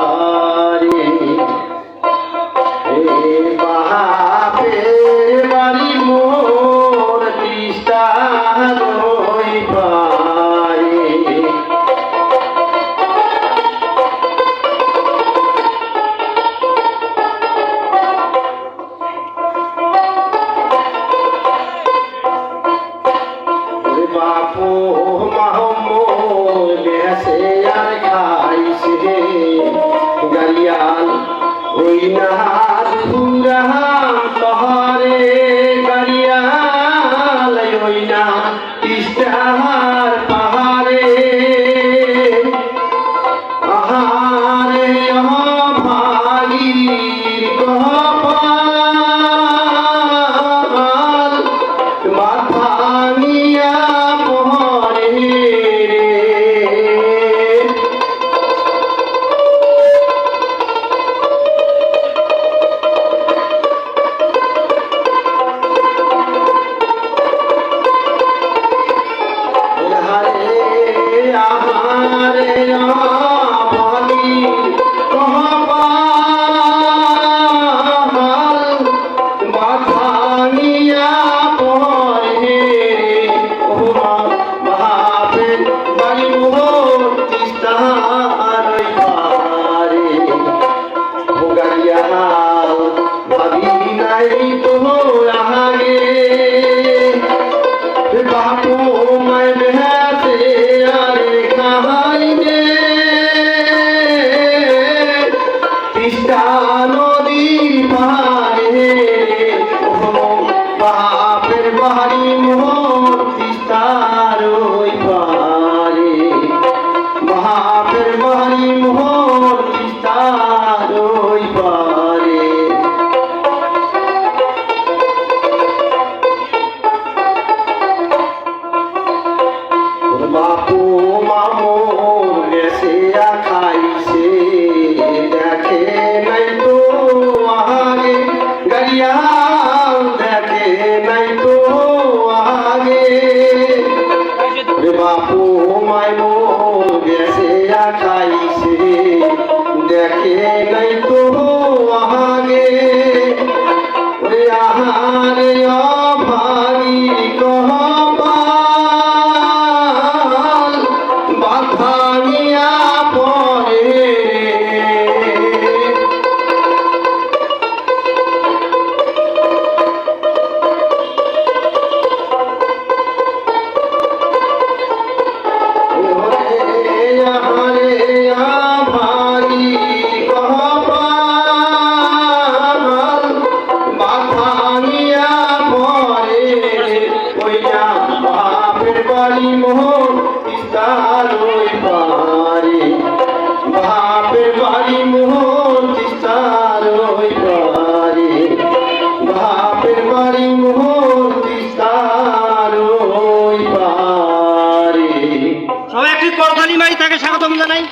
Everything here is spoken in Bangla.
Ah. Ishtaha বাপু বাঙালি মোহন, তিস্তার ওই পারে বাপের বাড়ি মোহন, তিস্তার ওই পারে বাপের বাড়ি মোহন, তিস্তার ওই পারে সবাই একটি করতালি মাই তাকে স্বাগতম জানাই।